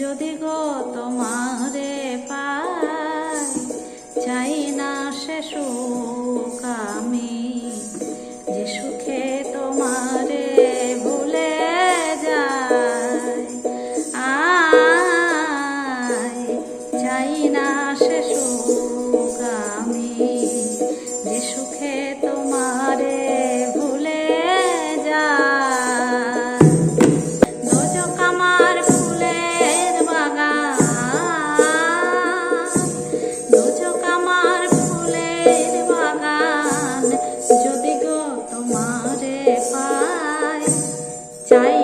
যদি গো তোমারে পাই, চাই না সে সুখ আমি। যে সুখে তোমারে ভুলে যায় আয়, চাই না সে sai.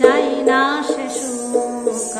চাই না সে সুখ